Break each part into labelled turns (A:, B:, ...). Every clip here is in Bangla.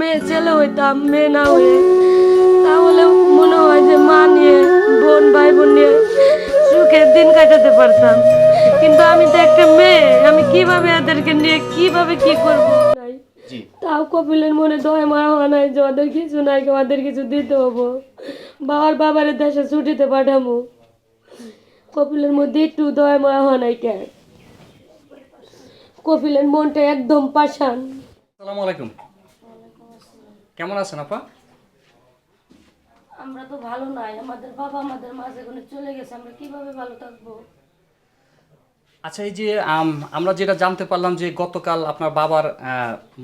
A: মেয়ে ছেলে হইতাম মেয়ে না হয়ে। তাহলে মনে হয় যে মা নিয়ে বোন ভাই বোন নিয়ে সুখের দিন কাটাতে পারতাম। কিন্তু আমি তো একটা মেয়ে আমি কীভাবে এদেরকে নিয়ে কীভাবে কি করব? তাও কপিলের মনে দয় মায়া হওয়া নাই যে ওদের কিছু নাই ওদের কিছু দিতে হব। বাবার বাবারে দেশে ছুটিতে পাঠামো। কপিলের মধ্যে একটু দয় মায়া হওয়া নাই কেন? কপিলের মনটা একদম পাষাণ।
B: আসসালামু আলাইকুম। কেমন আছেন আপা?
A: আমরা তো ভালো নাই আমাদের বাবা আমাদের মাঝে কোনো চলে গেছে আমরা কীভাবে ভালো থাকব?
B: আচ্ছা এই যে আম, আমরা যেটা জানতে পারলাম যে গতকাল আপনার বাবার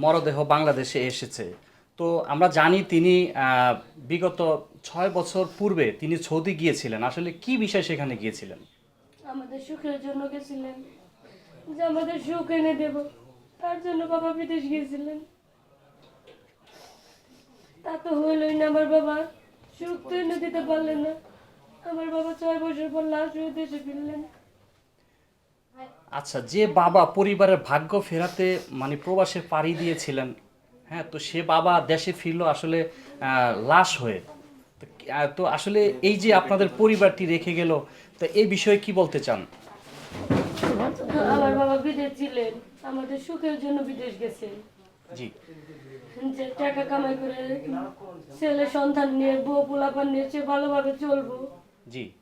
B: মরদেহ বাংলাদেশে এসেছে। তো আমরা জানি তিনি বিগত ছয় বছর পূর্বে তিনি সৌদি গিয়েছিলেন। আসলে কি বিষয় সেখানে গিয়েছিলেন?
A: আমাদের সুখের জন্য গেছিলেন। যে আমাদের সুখ এনে দেব তার জন্য বাবা বিদেশ গিয়েছিলেন। তা তো হইলই না আমার বাবা। সুখ তো এনে দিতে পারলেন না। আমার বাবা ছয় বছর পর লাশ হয়ে দেশে ফিরলেন।
B: আচ্ছা যে বাবা পরিবারের ভাগ্য ফেরাতে মানে প্রবাসে পাড়ি দিয়েছিলেন হ্যাঁ তো সে বাবা দেশে ফিরলো আসলে লাশ হয়ে। তো তো আসলে এই যে আপনাদের পরিবারটি রেখে গেল তো এই বিষয়ে কি বলতে চান?
A: আমার বাবা বিদেশ ছিলেন আমাদের সুখের জন্য বিদেশ গেছেন।
B: জি।
A: টাকা কামাই করে ছেলে সন্তান নিয়ে বউ পোলাপান নিয়ে সে ভালোভাবে চলবো।
B: জি।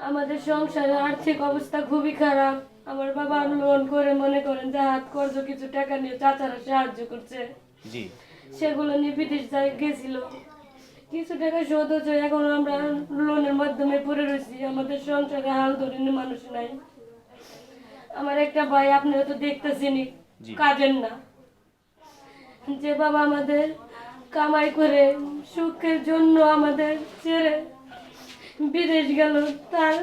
A: আমাদের সংসারে আর্থিক অবস্থা খুবই খারাপ। আমার বাবা লোন করে মনে করেন যে হাত খরচ কিছু টাকা নিয়ে চাচারা সাহায্য করছে।
B: জি।
A: সেগুলো নিয়ে বিদেশ যাই গেছিল। কিছু টাকা শোধ হচ্ছে এখন আমরা লোনের মাধ্যমে পড়ে রয়েছি। আমাদের সংসারে হাল ধরে মানুষ নাই। আমার একটা ভাই আপনারা তো দেখতেছেনই।
B: জি।
A: কাজের না। যে বাবা আমাদের কামাই করে সুখের জন্য আমাদের ছেড়ে বিদেশ গেল তার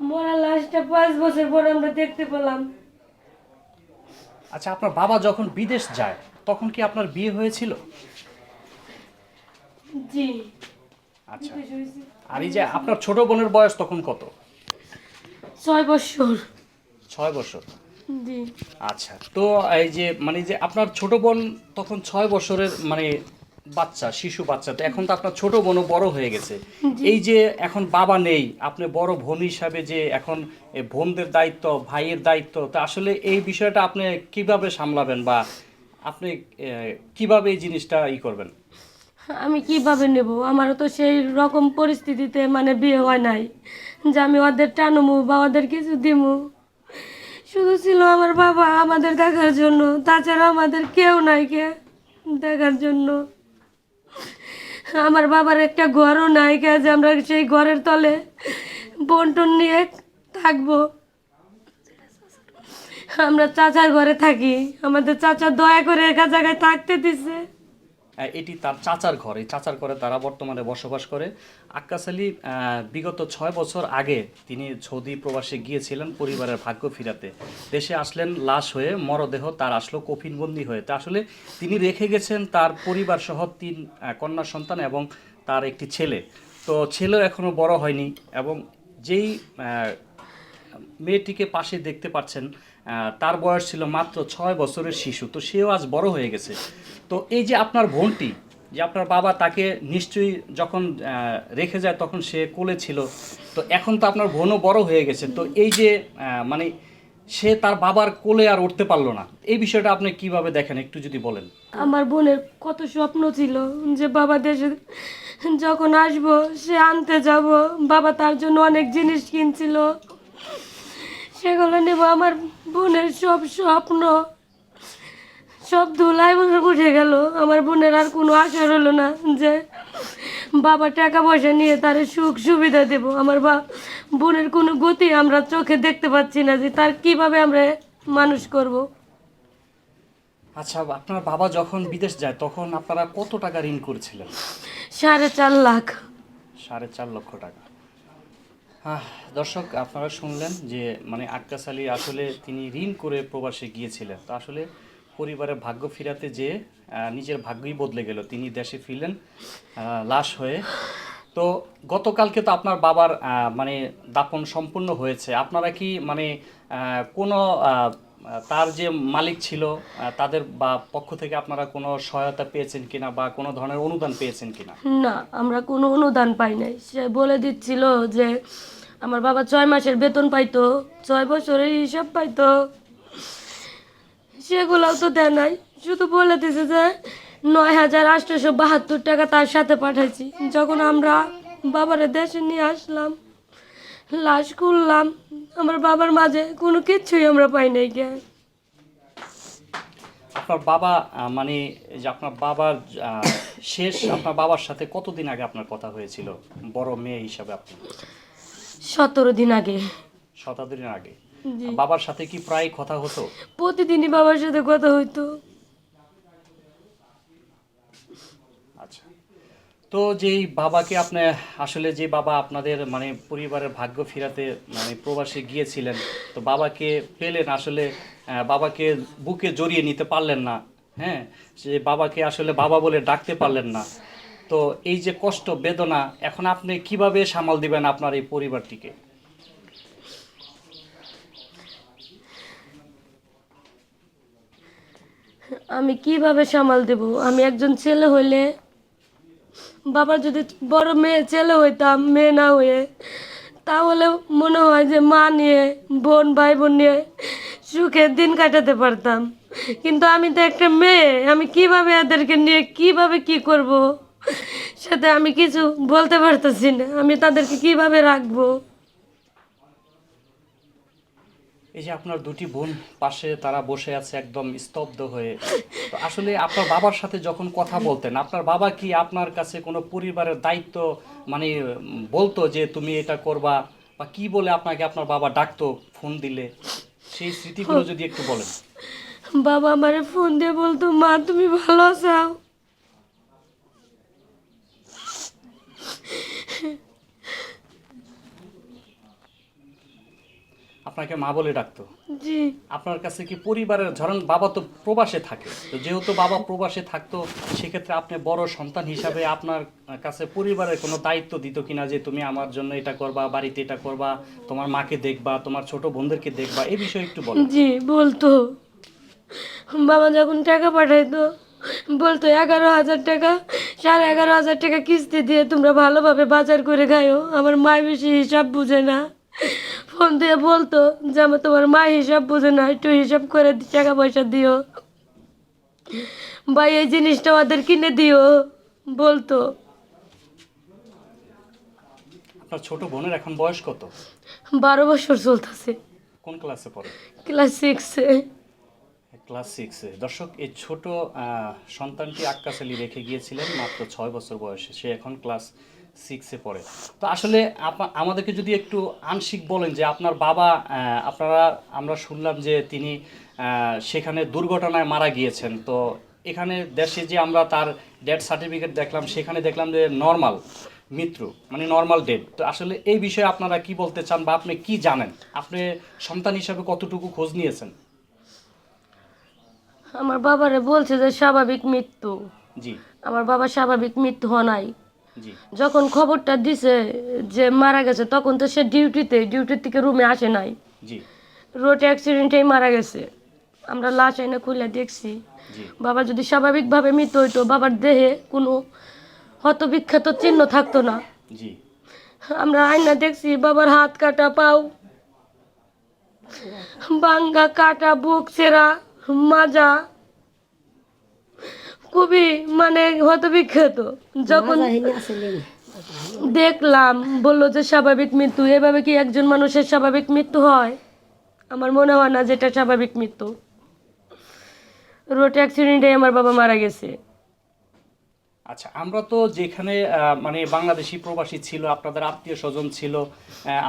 A: মরা লাশটা পাঁচ বছর পর আমরা দেখতে পেলাম।
B: আচ্ছা আপনার বাবা যখন বিদেশ যায় তখন কি আপনার বিয়ে হয়েছিল?
A: জি।
B: আচ্ছা। আর এই যে আপনার ছোট বোনের বয়স তখন কত?
A: ছয় বছর।
B: ছয় বছর।
A: জি।
B: আচ্ছা তো এই যে মানে যে আপনার ছোট বোন তখন ছয় বছরের মানে বাচ্চা শিশু বাচ্চা তো এখন তো আপনার ছোট বোনও বড় হয়ে গেছে। এই যে এখন বাবা নেই আপনি বড় বোন হিসাবে যে এখন বোনদের দায়িত্ব ভাইয়ের দায়িত্ব তো আসলে এই বিষয়টা আপনি কীভাবে সামলাবেন বা আপনি কীভাবে এই জিনিসটা ই করবেন?
A: আমি কীভাবে নেব? আমারও তো সেই রকম পরিস্থিতিতে মানে বিয়ে হয় নাই। যে আমি ওদের টানমু বা ওদের কিছু দিমু। শুধু ছিল আমার বাবা আমাদের দেখার জন্য। তাছাড়া আমাদের কেউ নাই কে দেখার জন্য। আমার বাবার একটা ঘরও নাই কে যে আমরা সেই ঘরের তলে বন্টন নিয়ে থাকব। আমরা চাচার ঘরে থাকি। আমাদের চাচা দয়া করে একা জায়গায় থাকতে দিছে।
B: এটি তার চাচার ঘর। এই চাচার ঘরে তারা বর্তমানে বসবাস করে। আক্কাস আলী বিগত ছয় বছর আগে তিনি সৌদি প্রবাসে গিয়েছিলেন পরিবারের ভাগ্য ফিরাতে। দেশে আসলেন, লাশ হয়ে মরদেহ তার আসলো কফিনবন্দি হয়ে। তা আসলে তিনি রেখে গেছেন তার পরিবার সহ তিন কন্যা সন্তান এবং তার একটি ছেলে। তো ছেলেও এখনও বড় হয়নি এবং যেই মেয়েটিকে পাশে দেখতে পাচ্ছেন তার বয়স ছিল মাত্র ছয় বছরের শিশু, তো সেও আজ বড় হয়ে গেছে। তো এই যে আপনার বোনটি, যে আপনার বাবা তাকে নিশ্চয়ই যখন রেখে যায় তখন সে কোলে ছিল, তো এখন তো আপনার বোনও বড় হয়ে গেছে, তো এই যে মানে সে তার বাবার কোলে আর উঠতে পারল না, এই বিষয়টা আপনি কীভাবে দেখেন, একটু যদি বলেন।
A: আমার বোনের কত স্বপ্ন ছিল যে বাবা দেশে যখন আসব সে আনতে যাব, বাবা তার জন্য অনেক জিনিস কিনছিল। সেগুলো নেব আমার বোনের সব স্বপ্ন। সব ধুলাই উঠে গেল। আমার বোনের আর কোনো আশা রইল না যে বাবা টাকা পয়সা নিয়ে তার সুখ সুবিধা দেব। আমার বা বোনের কোনো গতি আমরা চোখে দেখতে পাচ্ছি না যে তার কীভাবে আমরা মানুষ করব।
B: আচ্ছা আপনার বাবা যখন বিদেশ যায় তখন আপনারা কত টাকা ঋণ করেছিলেন?
A: সাড়ে চার লাখ।
B: সাড়ে চার লক্ষ টাকা। দর্শক, আপনারা শুনলেন যে মানে আক্কাস আলী আসলে তিনি ঋণ করে প্রবাসে গিয়েছিলেন। তো আসলে পরিবারের ভাগ্য ফিরাতে যে নিজের ভাগ্যই বদলে গেল। তিনি দেশে ফিরলেন লাশ হয়ে। তো গতকালকে তো আপনার বাবার মানে দাপন সম্পূর্ণ হয়েছে। আপনারা কি মানে কোনো তার যে মালিক ছিল তাদের বা পক্ষ থেকে আপনারা কোনো সহায়তা পেয়েছেন কিনা বা কোনো ধরনের অনুদান পেয়েছেন কিনা?
A: না, আমরা কোনো অনুদান পাই নাই। সে বলে দিচ্ছিল যে, আমার বাবা ছয় মাসের বেতন পাইতো, ছয় বছরের হিসাব পাইতো। সেগুলোও তো দেয় নাই। শুধু বলে দিছে যে, নয় হাজার আটশোশো বাহাত্তর টাকা তার সাথে পাঠাইছি। যখন আমরা বাবারে দেশে নিয়ে আসলাম লাশ খুললাম। আমার বাবার মাঝে কোনো কিচ্ছুই আমরা পাই নাই কে
B: আপনার বাবা মানে যে আপনার বাবার শেষ আপনার বাবার সাথে কতদিন আগে আপনার কথা হয়েছিল? বড় মেয়ে হিসাবে আপনি?
A: সতেরো দিন আগে।
B: সতেরো দিন
A: আগে।
B: বাবার সাথে কি প্রায় কথা হতো?
A: প্রতিদিনই বাবার সাথে কথা হইতো।
B: আচ্ছা। তো যেই বাবাকে আপনি, আসলে যে বাবা আপনাদের মানে পরিবারের ভাগ্য ফিরাতে মানে প্রবাসে গিয়েছিলেন, তো বাবাকে পেলেন, আসলে বাবাকে বুকে জড়িয়ে নিতে পারলেন না হ্যাঁ? সে বাবাকে আসলে বাবা বলে ডাকতে পারলেন না। তো এই যে কষ্ট, বেদনা, এখন আপনি কীভাবে সামাল দিবেন আপনার এই পরিবারটিকে?
A: আমি কীভাবে সামাল দেব? আমি একজন ছেলে হইলে বাবার যদি বড় মেয়ে, ছেলে হইতাম, মেয়ে না হয়ে, তাহলে মনে হয় যে মা নিয়ে, বোন ভাই বোন নিয়ে সুখে দিন কাটাতে পারতাম। কিন্তু আমি তো একটা মেয়ে, আমি কীভাবে এদেরকে নিয়ে, কীভাবে কি করব? সেটা আমি কিছু বলতে পারতেছি না। আমি তাদেরকে কীভাবে রাখব?
B: এই যে আপনার দুটি বোন পাশে তারা বসে আছে একদম স্তব্ধ হয়ে। তো আসলে আপনার বাবার সাথে যখন কথা বলতেন, আপনার বাবা কি আপনার কাছে কোনো পরিবারের দায়িত্ব মানে বলতো যে তুমি এটা করবা? বা কি বলে আপনাকে আপনার বাবা ডাকতো, ফোন দিলে? সেই স্মৃতিগুলো যদি একটু বলেন।
A: বাবা আমারে ফোন দিয়ে বলতো, মা, তুমি ভালো আছো?
B: আপনাকে মা বলে ডাকতো।
A: জি।
B: আপনার কাছে কি পরিবারের ধরেন বাবা তো প্রবাসে থাকে তো যেহেতু বাবা প্রবাসে থাকতো সেক্ষেত্রে আপনি বড় সন্তান হিসাবে আপনার কাছে পরিবারের কোনো দায়িত্ব দিত কিনা যে তুমি আমার জন্য এটা করবা বাড়িতে এটা করবা তোমার মাকে দেখবা তোমার ছোট বোনদেরকে দেখবা এই বিষয়ে একটু বলো।
A: জি বলতো। বাবা যখন টাকা পাঠাইতো বলতো এগারো হাজার টাকা সাড়ে এগারো হাজার টাকা কিস্তি দিয়ে তোমরা ভালোভাবে বাজার করে খাইও আমার মা বেশি হিসাব বুঝে না। ফোন দিয়ে বলতো যে আমার তোমার মা হিসাব বুঝে না একটু হিসাব করে টাকা পয়সা দিও। ভাই এই জিনিসটা ওদের কিনে দিও বলতো।
B: আপনার ছোট বোনের এখন বয়স কত?
A: বারো বছর চলতেছে।
B: কোন ক্লাসে পড়ে?
A: ক্লাস সিক্সে
B: ক্লাস সিক্সে দর্শক এই ছোট সন্তানটি আক্কাস আলী রেখে গিয়েছিলেন মাত্র ছয় বছর বয়সে। সে এখন ক্লাস সিক্সে পড়ে। তো আসলে আমাদেরকে যদি একটু আংশিক বলেন যে আপনার বাবা আপনারা আমরা শুনলাম যে তিনি সেখানে দুর্ঘটনায় মারা গিয়েছেন। তো এখানে দেশে যে আমরা তার ডেথ সার্টিফিকেট দেখলাম সেখানে দেখলাম যে নর্মাল মৃত্যু মানে নর্মাল ডেট তো আসলে এই বিষয়ে আপনারা কি বলতে চান বা আপনি কি জানেন? আপনি সন্তান হিসাবে কতটুকু খোঁজ নিয়েছেন?
A: আমার বাবারে বলছে যে স্বাভাবিক মৃত্যু।
B: জি।
A: আমার বাবা স্বাভাবিক মৃত্যু হয় নাই। যখন খবরটা দিছে যে মারা গেছে তখন তো সে ডিউটিতে ডিউটির থেকে রুমে আসে নাই। রোড অ্যাক্সিডেন্টেই মারা গেছে। আমরা লাশ আইনে খুলে দেখছি। বাবা যদি স্বাভাবিকভাবে মৃত হইতো বাবার দেহে কোনো হতবিখ্যাত চিহ্ন থাকতো না। আমরা আয়না দেখছি বাবার হাত কাটা পাও বাঙ্গা কাটা বুক ছেঁড়া মাজা খুবই মানে হতবিখ্যাত যখন দেখলাম বলল যে স্বাভাবিক মৃত্যু। এভাবে কি একজন মানুষের স্বাভাবিক মৃত্যু হয়? আমার মনে হয় না যেটা স্বাভাবিক মৃত্যু। রোড অ্যাক্সিডেন্টে আমার বাবা মারা গেছে।
B: আচ্ছা আমরা তো যেখানে আহ, মানে বাংলাদেশি প্রবাসী ছিল আপনাদের আত্মীয় স্বজন ছিল আহ,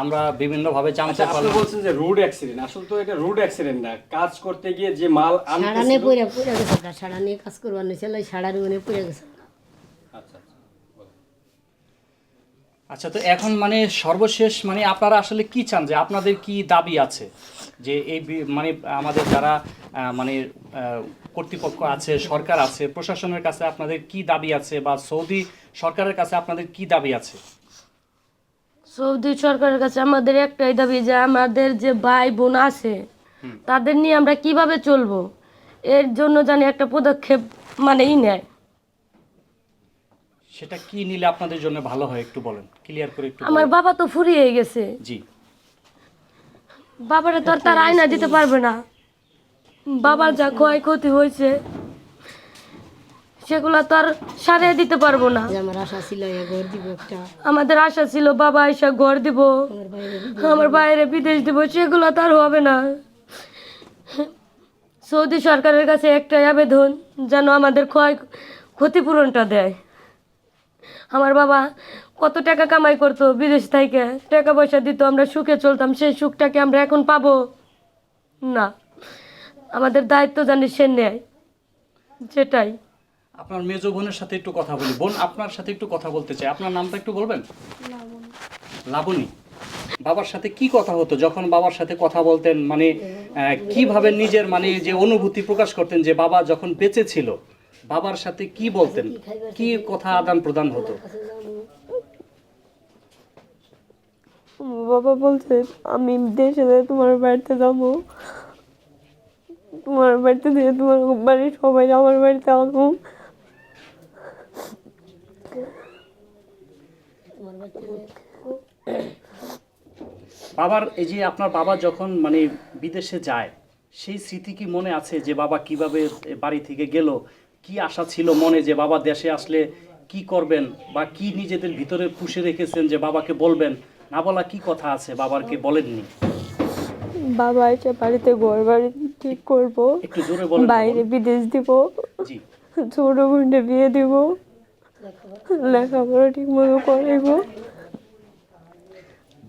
B: আমরা বিভিন্নভাবে জানতে
C: আচ্ছা আপনি
B: পারলাম।
C: বলছেন যে রোড অ্যাক্সিডেন্ট। আসলে তো এটা রোড অ্যাক্সিডেন্ট না। কাজ করতে গিয়ে যে মাল আনতে
D: নিয়ে পড়ে পড়ে গেছে গা সাড়া কাজ করবার নিছিল সাড়ার উনি পড়ে গেছে
C: আচ্ছা আচ্ছা
B: আচ্ছা তো এখন মানে সর্বশেষ মানে আপনারা আসলে কি চান? যে আপনাদের কি দাবি আছে? যে এই মানে আমাদের যারা মানে কর্তৃপক্ষ আছে সরকার আছে প্রশাসনের কাছে আপনাদের কি দাবি আছে বা সৌদি সরকারের কাছে আপনাদের কি দাবি আছে?
A: সৌদি সরকারের কাছে আমাদের একটাই দাবি যে আমাদের যে ভাই বোন আছে তাদের নিয়ে আমরা কীভাবে চলবো? এর জন্য জানি একটা পদক্ষেপ মানে ই নেয়।
B: সেটা কি নিলে আপনাদের জন্য ভালো হয় একটু বলেন? ক্লিয়ার করে একটু
A: আমার বাবা তো ফুরিয়ে গেছে।
B: জি।
A: বাবারে তো আর তার আয়না দিতে পারবে না। বাবার যা ক্ষয়ক্ষতি হয়েছে সেগুলো তো আর সারিয়ে দিতে পারব না।
D: আমার আশা ছিল এ ঘর দিব একটা।
A: আমাদের আশা ছিল বাবা এসে ঘর দিব।
D: আমার বাইরে
A: বিদেশ দিব সেগুলো তো আর হবে না। সৌদি সরকারের কাছে একটাই আবেদন যেন আমাদের ক্ষয় ক্ষতিপূরণটা দেয়। আমার বাবা কত টাকা কামাই করতো বিদেশ থেকে। টাকা পয়সা দিত আমরা সুখে চলতাম সেই সুখটাকে আমরা এখন পাবো? না। আমাদের দায়িত্ব জানি সে নেয়। সেটাই।
B: আপনার মেজো বোনের সাথে একটু কথা বলি। বোন আপনার সাথে একটু কথা বলতে চাই আপনার নামটা একটু বলবেন? লাবণী। বাবার সাথে কি কথা হতো? যখন বাবার সাথে কথা বলতেন মানে আহ, কীভাবে নিজের মানে যে অনুভূতি প্রকাশ করতেন যে বাবা যখন বেঁচে ছিল বাবার সাথে কি বলতেন? কি কথা আদান প্রদান হতো?
E: বাবা বলছে আমি দেশে তোমার বাড়িতে যাব তোমার বাড়িতে দিয়ে তোমার বাড়ির সবাই আমার বাড়িতে আসব
B: বাবার এই যে আপনার বাবা যখন মানে বিদেশে যায় সেই স্মৃতি কি মনে আছে যে বাবা কীভাবে বাড়ি থেকে গেল? কি আশা ছিল মনে যে বাবা দেশে আসলে কি করবেন বা কি নিজেদের ভিতরে পুষে রেখেছেন যে বাবাকে বলবেন? না বলা কি কথা আছে? বাবাকে বলেননি।
E: বাবা এসে বাড়িতে ঘর বাড়ি ঠিক করব
B: একটু জোরে বলেন
E: বাইরে বিদেশ দিব
B: জি।
E: ছোট বোনটা বিয়ে দিব লেখাপড়া। ঠিক মতো করাইবো।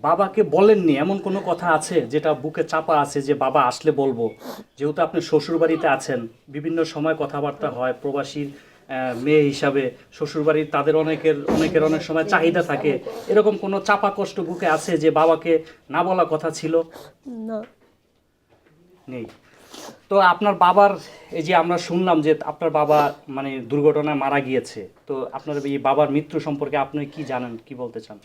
B: বাবাকে বলেননি এমন কোনো কথা আছে যেটা বুকে চাপা আছে যে বাবা আসলে বলব? যেহেতু আপনি শ্বশুর বাড়িতে আছেন বিভিন্ন সময় কথাবার্তা হয় প্রবাসীর মেয়ে হিসাবে শ্বশুরবাড়ির তাদের অনেকের অনেকের অনেক সময় চাহিদা থাকে। এরকম কোনো চাপা কষ্ট বুকে আছে যে বাবাকে না বলা কথা ছিল?
E: না।
B: নেই। তো আপনার বাবার এই যে আমরা শুনলাম যে আপনার বাবা মানে দুর্ঘটনায় মারা গিয়েছে তো আপনার এই বাবার মৃত্যু সম্পর্কে আপনি কি জানেন কি বলতে চান?